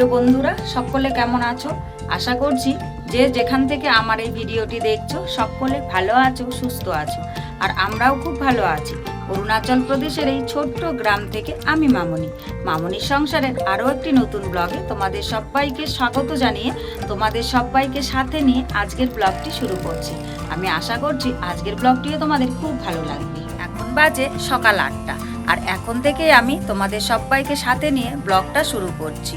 প্রিয় বন্ধুরা, সকলে কেমন আছো? আশা করছি যে যেখান থেকে আমার এই ভিডিওটি দেখছ, সকলে ভালো আছো, সুস্থ আছো। আর আমরাও খুব ভালো আছি। অরুণাচল প্রদেশের এই ছোট্ট গ্রাম থেকে আমি মামনি। মামনির সংসারের আরও একটি নতুন ব্লগে তোমাদের সবাইকে স্বাগত জানিয়ে তোমাদের সবাইকে সাথে নিয়ে আজকের ব্লগটি শুরু করছি। আমি আশা করছি আজকের ব্লগটিও তোমাদের খুব ভালো লাগবে। এখন বাজে সকাল আটটা। আর এখন থেকে আমি তোমাদের সবাইকে সাথে নিয়ে ব্লগটা শুরু করছি।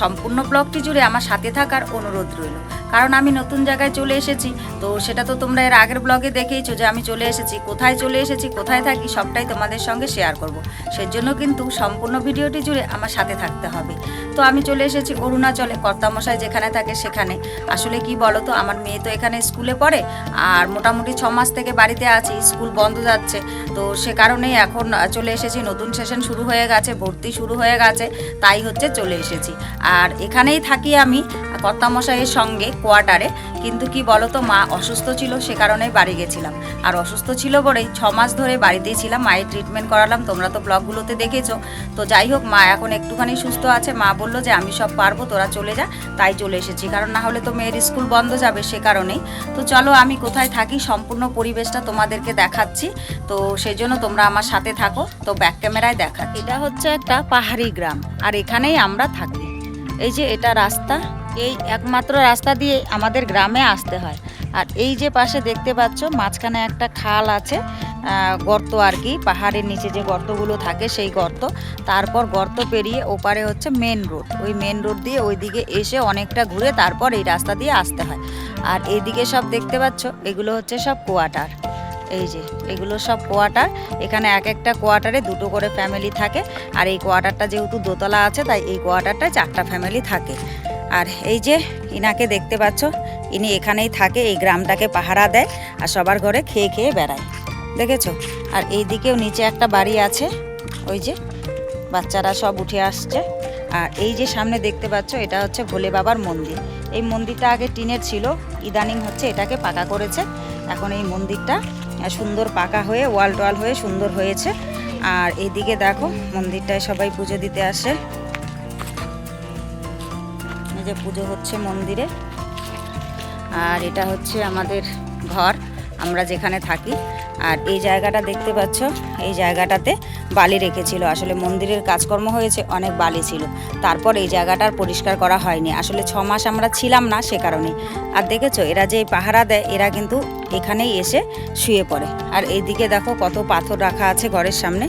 সম্পূর্ণ ব্লগটি জুড়ে আমার সাথে থাকার অনুরোধ রইল। কারণ আমি নতুন জায়গায় চলে এসেছি, তো সেটা তো তোমরা এর আগের ব্লগে দেখেইছো যে আমি চলে এসেছি, কোথায় চলে এসেছি, কোথায় থাকি সবটাই তোমাদের সঙ্গে শেয়ার করব। সেজন্য কিন্তু সম্পূর্ণ ভিডিওটি জুড়ে আমার সাথে থাকতে হবে। তো আমি চলে এসেছি অরুণাচলে, কর্তামশাই যেখানে থাকে সেখানে। আসলে কি বলো তো আমার মেয়ে তো এখানে স্কুলে পড়ে, আর মোটামুটি ছ মাস থেকে বাড়িতে আছি, স্কুল বন্ধ যাচ্ছে। তো সে কারণেই এখন চলে এসেছি, নতুন সেশন শুরু হয়ে গেছে, ভর্তি শুরু হয়ে গেছে, তাই হচ্ছে চলে এসেছি। আর এখানেই থাকি আমি কর্তামশাইয়ের সঙ্গে কোয়ার্টারে। কিন্তু কি বলতো, মা অসুস্থ ছিল, সে কারণেই বাড়ি গেছিলাম। আর অসুস্থ ছিল বলেই ছ মাস ধরে বাড়িতেই ছিলাম, মায়ের ট্রিটমেন্ট করালাম। তোমরা তো ব্লগগুলোতে দেখেছ। তো যাই হোক, মা এখন একটুখানি সুস্থ আছে। মা বলল যে, আমি সব পারব, তোরা চলে যা। তাই চলে এসেছি। কারণ না হলে তো মেয়ের স্কুল বন্ধ যাবে সে কারণেই। তো চলো, আমি কোথায় থাকি, সম্পূর্ণ পরিবেশটা তোমাদেরকে দেখাচ্ছি। তো সেই জন্য তোমরা আমার সাথে থাকো। তো ব্যাক ক্যামেরায় দেখা। এটা হচ্ছে একটা পাহাড়ি গ্রাম। আর এখানেই আমরা থাকি। এই যে এটা রাস্তা, এই একমাত্র রাস্তা দিয়ে আমাদের গ্রামে আসতে হয়। আর এই যে পাশে দেখতে পাচ্ছ, মাঝখানে একটা খাল আছে গর্ত আর কি, পাহাড়ের নিচে যে গর্তগুলো থাকে সেই গর্ত। তারপর গর্ত পেরিয়ে ওপারে হচ্ছে মেন রোড ওই মেন রোড দিয়ে ওইদিকে এসে অনেকটা ঘুরে তারপর এই রাস্তা দিয়ে আসতে হয়। আর এইদিকে সব দেখতে পাচ্ছ, এগুলো হচ্ছে সব কোয়ার্টার। এই যে, এগুলো সব কোয়ার্টার। এখানে এক একটা কোয়ার্টারে দুটো করে ফ্যামিলি থাকে। আর এই কোয়ার্টারটা যেহেতু দোতলা আছে, তাই এই কোয়ার্টারটায় চারটা ফ্যামিলি থাকে। আর এই যে, ইনাকে দেখতে পাচ্ছ, ইনি এখানেই থাকে, এই গ্রামটাকে পাহারা দেয় আর সবার ঘরে খেয়ে খেয়ে বেড়ায়। দেখেছ? আর এই দিকেও নিচে একটা বাড়ি আছে, ওই যে, বাচ্চারা সব উঠে আসছে। আর এই যে সামনে দেখতে পাচ্ছ, এটা হচ্ছে ভোলে বাবার মন্দির। এই মন্দিরটা আগে টিনের ছিল, ইদানিং হচ্ছে এটাকে পাকা করেছে। এখন এই মন্দিরটা সুন্দর পাকা হয়ে, ওয়াল টোয়াল হয়ে সুন্দর হয়েছে। আর এদিকে দেখো, মন্দিরটায় সবাই পুজো দিতে আসে। এই যে পুজো হচ্ছে মন্দিরে। আর এটা হচ্ছে আমাদের আমরা যেখানে থাকি। আর এই জায়গাটা দেখতে পাচ্ছ, এই জায়গাটাতে বালি রেখেছিল। আসলে মন্দিরের কাজকর্ম হয়েছে, অনেক বালি ছিল। তারপর এই জায়গাটার পরিষ্কার করা হয়নি। আসলে ছ মাস আমরা ছিলাম না সে কারণে। আর দেখেছ, এরা যে পাহারা দেয়, এরা কিন্তু এখানেই এসে শুয়ে পড়ে। আর এইদিকে দেখো কত পাথর রাখা আছে ঘরের সামনে।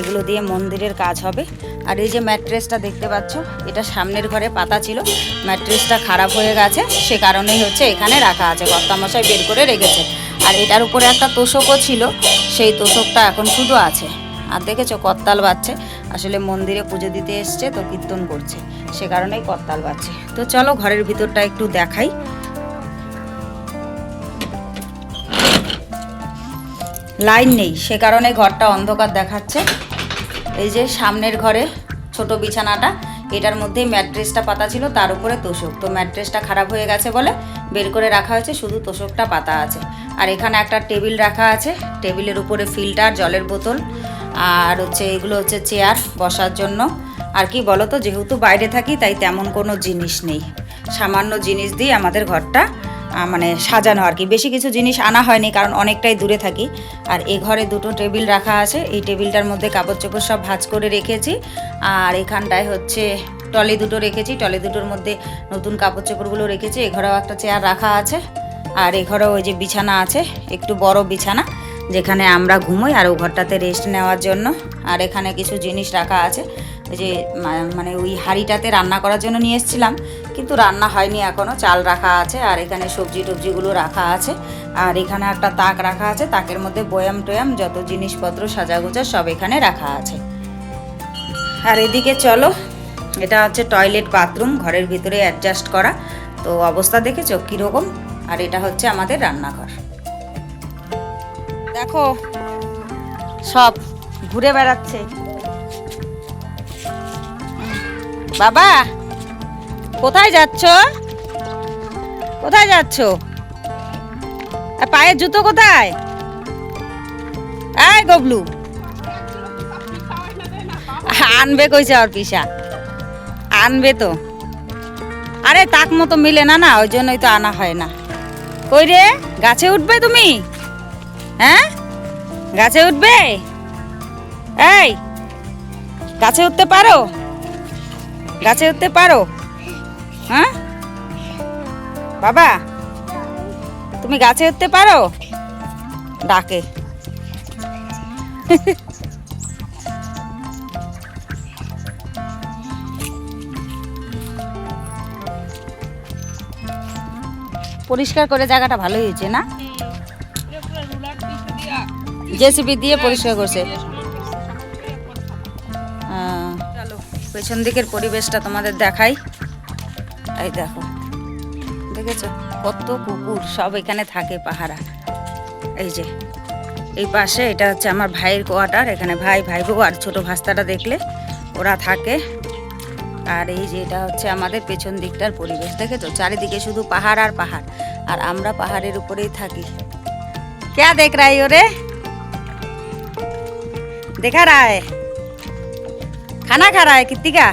এগুলো দিয়ে মন্দিরের কাজ হবে। আর এই যে ম্যাট্রেসটা দেখতে পাচ্ছ, এটা সামনের ঘরে পাতা ছিল। ম্যাট্রেসটা খারাপ হয়ে গেছে, সে কারণেই হচ্ছে এখানে রাখা আছে। কর্তামশাই বের করে রেখেছে। আর এটার উপরে একটা তোষকও ছিল, সেই তোষকটা এখন শুধু আছে। আর দেখেছ, করতাল বাজছে। আসলে মন্দিরে পুজো দিতে এসছে, তো কীর্তন করছে। সে কারণেই করতাল বাজছে। তো চলো ঘরের ভিতরটা একটু দেখাই। লাইন নেই, সে কারণে ঘরটা অন্ধকার দেখাচ্ছে। এই যে সামনের ঘরে ছোট বিছানাটা, এটার মধ্যেই ম্যাট্রেসটা পাতা ছিল, তার উপরে তোষক। তো ম্যাট্রেসটা খারাপ হয়ে গেছে বলে বের করে রাখা হয়েছে, শুধু তোষকটা পাতা আছে। আর এখানে একটা টেবিল রাখা আছে, টেবিলের উপরে ফিল্টার, জলের বোতল, আর হচ্ছে এগুলো হচ্ছে চেয়ার বসার জন্য। আর কি বলো তো যেহেতু বাইরে থাকি, তাই তেমন কোনো জিনিস নেই। সামান্য জিনিস দিয়ে আমাদের ঘরটা মানে সাজানো আর কি। বেশি কিছু জিনিস আনা হয়নি, কারণ অনেকটাই দূরে থাকি। আর এ ঘরে দুটো টেবিল রাখা আছে, এই টেবিলটার মধ্যে কাপড় চোপড় সব ভাঁজ করে রেখেছি। আর এখানটায় হচ্ছে টলি দুটো রেখেছি টলি দুটোর মধ্যে নতুন কাপড় চোপড়গুলো রেখেছি এ ঘরেও একটা চেয়ার রাখা আছে, আর এ ঘরেও ওই যে বিছানা আছে, একটু বড় বিছানা, যেখানে আমরা ঘুমোই আর ও ঘরটাতে রেস্ট নেওয়ার জন্য, আর এখানে কিছু জিনিস রাখা আছে, ওই যে মানে ওই হাঁড়িটাতে রান্না করার জন্য নিয়ে এসেছিলাম, কিন্তু রান্না হয়নি এখনও চাল রাখা আছে, আর এখানে সবজি টবজিগুলো রাখা আছে, আর এখানে একটা তাক রাখা আছে, তাকের মধ্যে বয়াম টয়াম, যত জিনিসপত্র সাজাগোজা সব এখানে রাখা আছে। আর এদিকে চলো এটা হচ্ছে টয়লেট বাথরুম ঘরের ভিতরে অ্যাডজাস্ট করা। তো অবস্থা দেখেছ? কীরকম? আর এটা হচ্ছে আমাদের রান্নাঘর। দেখো, সব ঘুরে বেড়াচ্ছে। বাবা, কোথায় যাচ্ছ? কোথায় যাচ্ছ? পায়ের জুতো কোথায়? গবলু আনবে কইছে ওর পিসা। আনবে তো। আরে তাক মতো মিলে না না, ওই জন্যই তো আনা হয় না। কই রে, গাছে উঠবে তুমি? হ্যাঁ? গাছে উঠবে? এই, গাছে উঠতে পারো? গাছে উঠতে পারো? হ্যাঁ? বাবা, তুমি গাছে উঠতে পারো? ডাকে। পরিষ্কার করে জায়গাটা ভালোই হয়েছে না? জেসিবি দিয়ে পরিষ্কার করছে। পেছন দিকের পরিবেশটা তোমাদের দেখাই। এই দেখো, দেখেছ? কত কুকুর সব এখানে থাকে পাহারা। এই যে, এই পাশে এটা হচ্ছে আমার ভাইয়ের কোয়াটার এখানে ভাই ভাই বউ আর ছোট ভাস্তাটা দেখলে ওরা থাকে। আর এই যে এটা হচ্ছে আমাদের পেছন দিকটার পরিবেশ দেখেছো চারিদিকে শুধু পাহাড় আর পাহাড় আর আমরা পাহাড়ের উপরেই থাকি क्या देख रहा है हो रे देखा रहा है खाना खा रहा है कितनी का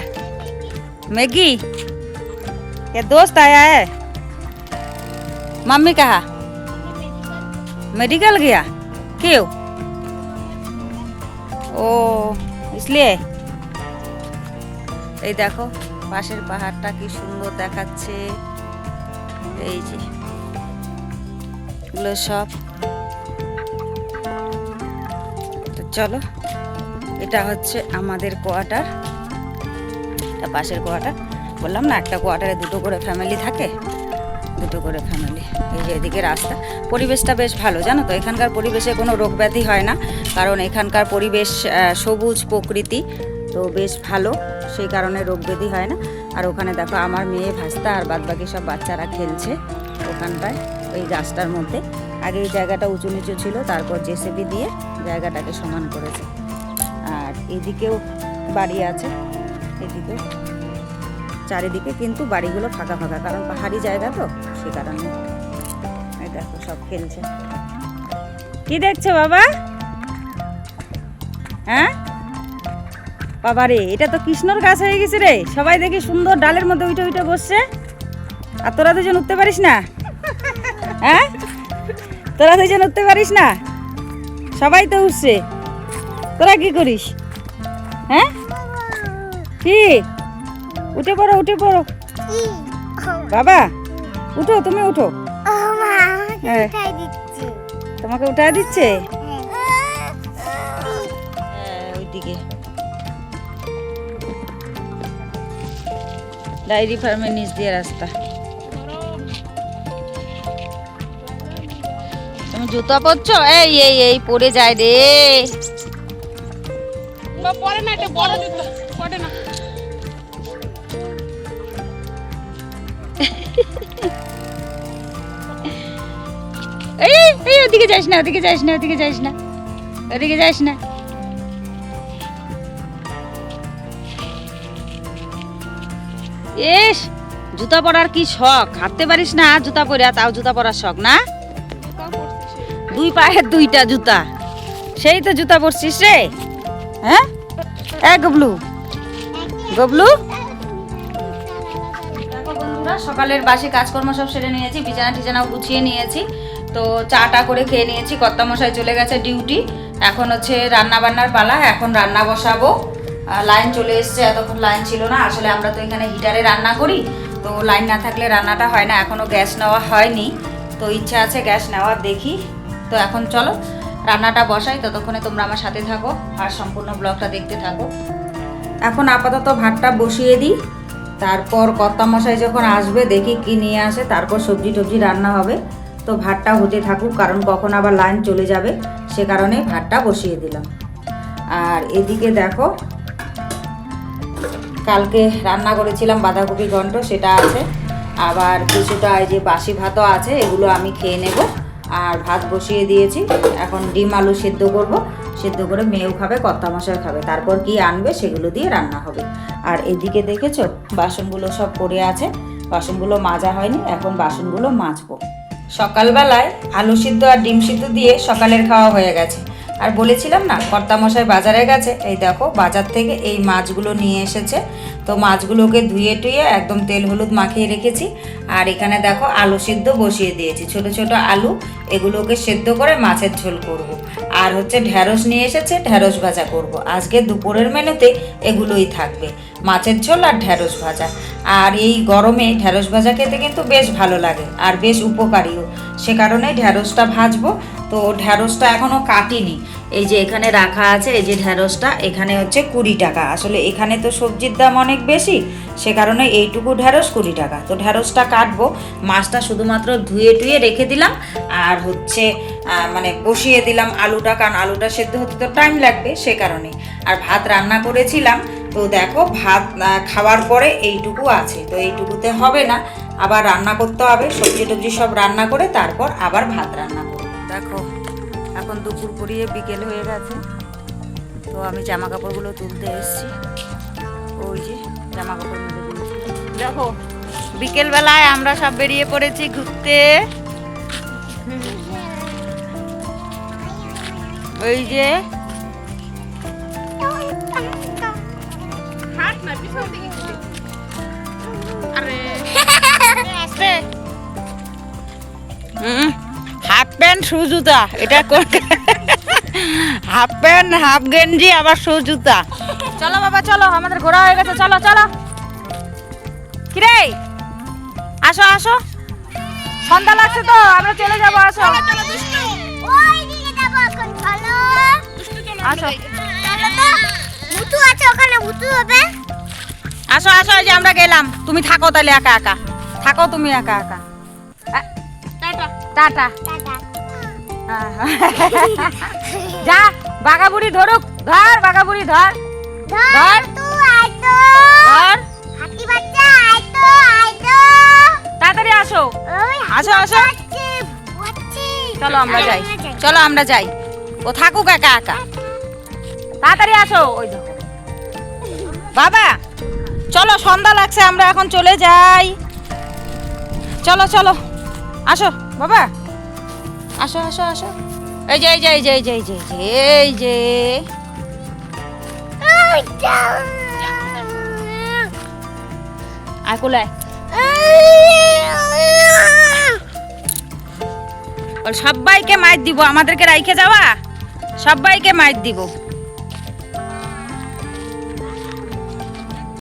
मैगी क्या दोस्त आया है मम्मी कहा मेडिकल गया क्यों ও इसलिए এই দেখো, পাশের পাহাড়টা কি সুন্দর দেখাচ্ছে। এই যে, এগুলো সব। চলো, এটা হচ্ছে আমাদের কোয়ার্টার। এটা পাশের কোয়ার্টার। বললাম না, একটা কোয়ার্টারে দুটো করে ফ্যামিলি থাকে। দুটো করে ফ্যামিলি। এই যে এদিকে রাস্তা। পরিবেশটা বেশ ভালো, জানো তো? এখানকার পরিবেশে কোনো রোগ ব্যাধি হয় না। কারণ এখানকার পরিবেশ সবুজ প্রকৃতি। তো বেশ ভালো, সেই কারণে রোগ ব্যাধি হয় না। আর ওখানে দেখো আমার মেয়ে ভাস্তা আর বাদবাকি সব বাচ্চারা খেলছে ওখানটায়, ওই গাছটার মধ্যে। আগে এই জায়গাটা উঁচু নিচু ছিল, তারপর জেসিবি দিয়ে জায়গাটাকে সমান করেছে। আর এদিকেও বাড়ি আছে, এদিকেও চারিদিকে কিন্তু বাড়িগুলো ফাঁকা ফাঁকা, কারণ পাহাড়ি জায়গা তো, সে কারণে। দেখো সব খেলছে। কি দেখছ বাবা? হ্যাঁ? বাবা রে এটা তো কৃষ্ণর গাছ হয়ে গেছে রে। সবাই দেখি সুন্দর ডালের মধ্যে উঠে উঠে বসছে। আর তোরা দুজন উঠতে পারিস না? হ্যাঁ? তোরা দুজন উঠতে পারিস না? সবাই তো উঠছে। তোরা কি করিস? হ্যাঁ? কি? উঠে পড়ো উঠে পড়ো। বাবা উঠো তুমি উঠো। হ্যাঁ। তোমাকে উঠা দিচ্ছে? হ্যাঁ, ওইদিকে। ডায়েরি ফার্মের নিচ দিয়ে রাস্তা। তুমি জুতা পরছ? এই এই এই পরে যায় রে। পরে না এটা বড় জুতো। পরে না। এই এই ওদিকে যাস না ওদিকে যাস না ওদিকে যাস না ওদিকে যাস না। এস জুতা পরার কি শখ? হাঁটতে পারিস না, জুতা পরে তাও জুতা পরার শখ, না? দুই পায়ের দুইটা জুতা। সেই তো জুতা পরছিস রে। হ্যাঁ? এ, গবলু। গবলু? সকালের বাসি কাজকর্ম সব সেরে নিয়েছি, বিছানা টিছানাও গুছিয়ে নিয়েছি। তো চাটা করে খেয়ে নিয়েছি, কর্তামশাই চলে গেছে ডিউটি। এখন হচ্ছে রান্না বান্নার পালা, এখন রান্না বসাবো। লাইন চলে এসছে, এতক্ষণ লাইন ছিল না। আসলে আমরা তো এখানে হিটারে রান্না করি, তো লাইন না থাকলে রান্নাটা হয় না। এখনও গ্যাস নেওয়া হয়নি, তো ইচ্ছা আছে গ্যাস নেওয়ার দেখি। তো এখন চলো, রান্নাটা বসাই, ততক্ষণে তোমরা আমার সাথে থাকো আর সম্পূর্ণ ব্লগটা দেখতে থাকো। এখন আপাতত ভাতটা বসিয়ে দিই, তারপর কর্তামশাই যখন আসবে, দেখি কি নিয়ে আসে, তারপর সবজি টবজি রান্না হবে। তো ভাতটা হতে থাকুক, কারণ কখন আবার লাইন চলে যাবে, সে কারণে ভাতটা বসিয়ে দিলাম। আর এদিকে দেখো কালকে রান্না করেছিলাম বাঁধাকপি ঘন্ট, সেটা আছে। আবার কিছুটা এই যে বাসি ভাতও আছে, এগুলো আমি খেয়ে নেব। আর ভাত বসিয়ে দিয়েছি। এখন ডিম আলু সেদ্ধ করব। সেদ্ধ করে মেয়েও খাবে কর্তা মশাই খাবে। তারপর কি আনবে সেগুলো দিয়ে রান্না হবে। আর এদিকে দেখেছ, বাসনগুলো সব পড়ে আছে। বাসনগুলো মাজা হয়নি, এখন বাসনগুলো মাজবো। সকালবেলায় আলু সিদ্ধ আর ডিম সিদ্ধ দিয়ে সকালের খাওয়া হয়ে গেছে। আর বলেছিলাম না, কর্তামশাই বাজারে গেছে। এই দেখো, বাজার থেকে এই মাছগুলো নিয়ে এসেছে। তো মাছগুলোকে ধুয়ে টুয়ে একদম তেল হলুদ মাখিয়ে রেখেছি। আর এখানে দেখো, আলু সিদ্ধ বসিয়ে দিয়েছি। ছোট ছোট আলু, এগুলোকে সেদ্ধ করে মাছের ঝোল করব। আর হচ্ছে ঢ্যাঁড়স নিয়ে এসেছে ঢ্যাঁড়স ভাজা করব। আজকে দুপুরের মেনুতে এগুলোই থাকবে। মাছের ঝোল আর ঢ্যাঁড়স ভাজা। আর এই গরমে ঢ্যাঁড়স ভাজা খেতে কিন্তু বেশ ভালো লাগে আর বেশ উপকারীও। সে কারণে ঢ্যাঁড়সটা ভাজবো। তো ঢ্যাঁড়সটা এখনও কাটিনি। এই যে এখানে রাখা আছে, এই যে ঢ্যাঁড়সটা এখানে হচ্ছে কুড়ি টাকা। আসলে এখানে তো সবজির দাম অনেক বেশি, সে কারণে এইটুকু ঢ্যাঁড়স কুড়ি টাকা। তো ঢ্যাঁড়সটা কাটবো। মাছটা শুধুমাত্র ধুয়ে টুয়ে রেখে দিলাম আর হচ্ছে মানে বসিয়ে দিলাম আলুটা, কারণ আলুটা সেদ্ধ হতে তো টাইম লাগবে সে কারণে। আর ভাত রান্না করেছিলাম তো দেখো ভাত খাওয়ার পরে এইটুকু আছে, তো এইটুকুতে হবে না। আবার রান্না করতে হবে, সবজি টবজি সব রান্না করে তারপর আবার ভাত রান্না করব। দেখো, এখন দুপুর পরিয়ে বিকেল হয়ে গেছে, তো আমি জামা কাপড়গুলো তুলতে এসেছি। ওই যে জামা কাপড় দেখো বিকেল বেলায় আমরা সব বেরিয়ে পড়েছি ঘুরতে। ওই যে হাফ প্যান্ট শু জুতা এটা কোন হাফ প্যান্ট হাফ গেঞ্জি আবার শু জুতা। চলো বাবা চলো আমাদের ঘোরা হয়ে গেছে চলো চলো। কিরে? আসো আসো। সন্ধ্যা লাগছে তো আমরা চলে যাব আসো। চলো দুষ্টু। ওই দিকে যাব এখন চলো। দুষ্টু চলো আসো। চলো তো। ভুতু আছে ওখানে ভুতু হবে। আসো আসো এই যে আমরা গেলাম। তুমি থাকো তাহলে একা একা। থাকো তুমি একা একা। টাটা। যা বাগাবুড়ি ধরুক। ধর বাগাবুড়ি ধর। ধর। ধর। ধর। তাড়াতাড়ি আসো। আসো আসো। চলো আমরা যাই। চলো আমরা যাই। ও থাকুক একা একা। তাড়াতাড়ি আসো। ওই বাবা চলো, সন্ধ্যা লাগছে, আমরা এখন চলে যাই। চলো চলো। আসো, বাবা। আসো আসো আসো। এই যে এই যে এই যে এই যে এই যে এই যে আয়। সবাইকে মাইর দিব, আমাদেরকে রাইখে যাওয়া? সবাইকে মাইর দিব।